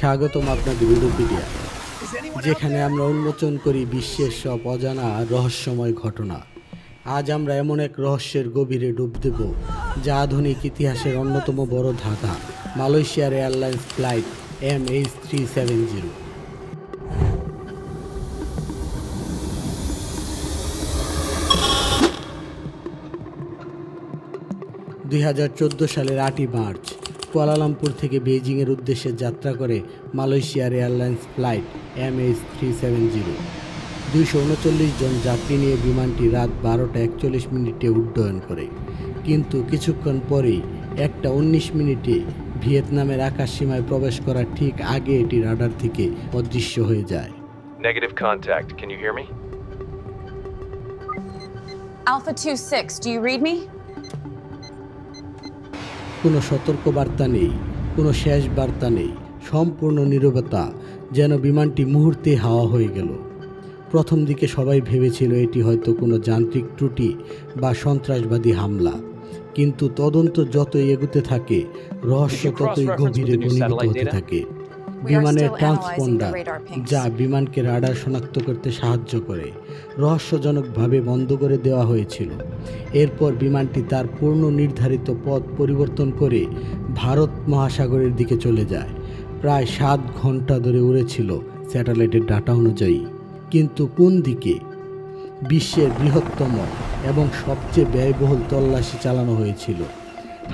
স্বাগতম আপনাদের উইকিপিডিয়া যেখানে আমরা উন্মোচন করি বিশ্বের সব অজানা রহস্যময় ঘটনা। আজ আমরা এমন এক রহস্যের গভীরে ডুব দেব, যা আধুনিক ইতিহাসের অন্যতম বড় ধাঁধা, মালয়েশিয়ার airlines flight M H three seven zero. দুই হাজার চোদ্দ সালের আটই মার্চ কুয়ালালামপুর থেকে বেইজিংয়ের উদ্দেশ্যে যাত্রা করে মালয়েশিয়ার airlines flight M H three seven zero দুইশো উনচল্লিশ জন যাত্রী নিয়ে বিমানটি রাত বারোটা একচল্লিশ মিনিটে উড্ডয়ন করে কিন্তু কিছুক্ষণ পরেই একটা উনিশ মিনিটে ভিয়েতনামের আকাশ সীমায় প্রবেশ করার ঠিক আগে এটি রাডার থেকে অদৃশ্য হয়ে যায় Negative contact. Can you hear me? Alpha 2 6, do you read me? কোনো সতর্ক বার্তা নেই কোনো শেষ বার্তা নেই সম্পূর্ণ নিরবতা যেন বিমানটি মুহূর্তে হাওয়া হয়ে গেল। প্রথম দিকে সবাই ভেবেছিল এটি হয়তো কোনো যান্ত্রিক ত্রুটি বা সন্ত্রাসবাদী হামলা কিন্তু তদন্ত যতই এগুতে থাকে রহস্য ততই গভীরে ঘনীভূত হতে থাকে। বিমানের ট্রান্সপন্ডার যা বিমানকে রাডার শনাক্ত করতে সাহায্য করে রহস্যজনকভাবে বন্ধ করে দেওয়া হয়েছিল। এরপর বিমানটি তার পূর্ণ নির্ধারিত পথ পরিবর্তন করে ভারত মহাসাগরের দিকে চলে যায়। প্রায় সাত ঘণ্টা ধরে উড়েছিল স্যাটেলাইটের ডাটা অনুযায়ী। কিন্তু কোন দিকে? বিশ্বের বৃহত্তম এবং সবচেয়ে ব্যয়বহুল তল্লাশি চালানো হয়েছিল।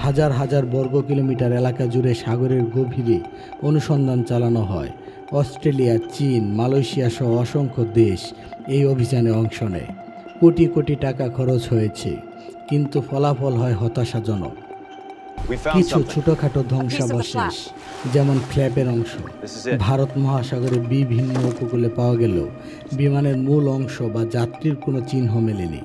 হাজার হাজার বর্গ কিলোমিটার এলাকা জুড়ে সাগরের গভীরে অনুসন্ধান চালানো হয়। অস্ট্রেলিয়া চীন মালয়েশিয়া সহ অসংখ্য দেশ এই অভিযানে অংশ নেয়। কোটি কোটি টাকা খরচ হয়েছে কিন্তু ফলাফল হয় হতাশাজনক। কিছু. ছোটখাটো ধ্বংসাবশেষ যেমন ফ্ল্যাপের অংশ. ভারত মহাসাগরে বিভিন্ন উপকূলে পাওয়া গেলেও বিমানের মূল অংশ বা যাত্রীর কোনো চিহ্ন মেলেনি।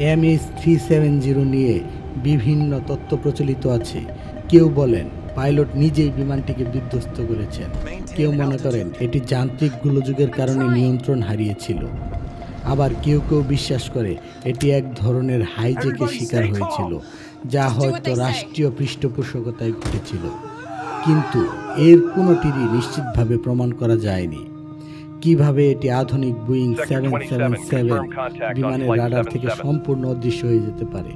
M H three seven zero নিয়ে বিভিন্ন তথ্য প্রচলিত আছে। কেউ বলেন পাইলট নিজেই বিমানটিকে বিধ্বস্ত করেছেন। কেউ মনে করেন এটি যান্ত্রিক গোলযোগের কারণে নিয়ন্ত্রণ হারিয়েছিল। আবার কেউ কেউ বিশ্বাস করে এটি এক ধরনের হাইজেকের শিকার হয়েছিল যা হয়তো রাষ্ট্রীয় পৃষ্ঠপোষকতায় ঘটেছিল। কিন্তু এর কোনোটিরই নিশ্চিতভাবে প্রমাণ করা যায়নি। কীভাবে এটি আধুনিক বুইং সেভেন সেভেন সেভেন বিমানের রাডার থেকে সম্পূর্ণ অদৃশ্য হয়ে যেতে পারে।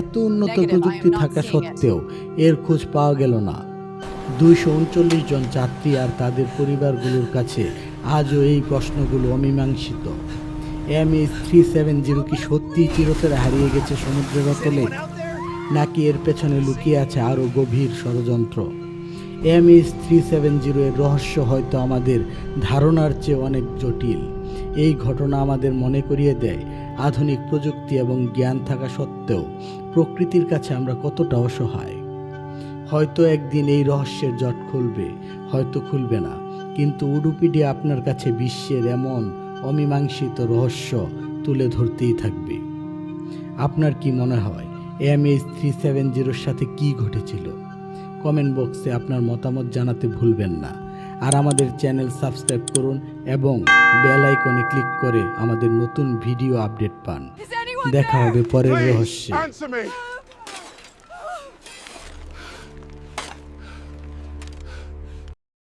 এত উন্নত প্রযুক্তি থাকা সত্ত্বেও এর খোঁজ পাওয়া গেল না। দুইশো উনচল্লিশ জন যাত্রী আর তাদের পরিবারগুলোর কাছে আজও এই প্রশ্নগুলো অমীমাংসিত। M H three seven zero কি সত্যিই চিরতরে হারিয়ে গেছে সমুদ্রের অতলে? নাকি এর পেছনে লুকিয়ে আছে আরও গভীর ষড়যন্ত্র? M H three seven zero এর রহস্য হয়তো আমাদের ধারণার চেয়ে অনেক জটিল। এই ঘটনা আমাদের মনে করিয়ে দেয় আধুনিক প্রযুক্তি এবং জ্ঞান থাকা সত্ত্বেও প্রকৃতির কাছে আমরা কতটা অসহায়। হয়তো একদিন এই রহস্যের জট খুলবে, হয়তো খুলবে না, কিন্তু উডুপিডিয়া আপনার কাছে বিশ্বের এমন অমীমাংসিত রহস্য তুলে ধরতেই থাকবে। আপনার কি মনে হয় এম এইচ থ্রি সেভেন জিরোর সাথে কি ঘটেছিল? কমেন্ট বক্সে আপনার মতামত জানাতে ভুলবেন না। আর আমাদের চ্যানেল সাবস্ক্রাইব করুন এবং বেল আইকনে ক্লিক করে আমাদের নতুন ভিডিও আপডেট পান। দেখা হবে পরের রহস্যে!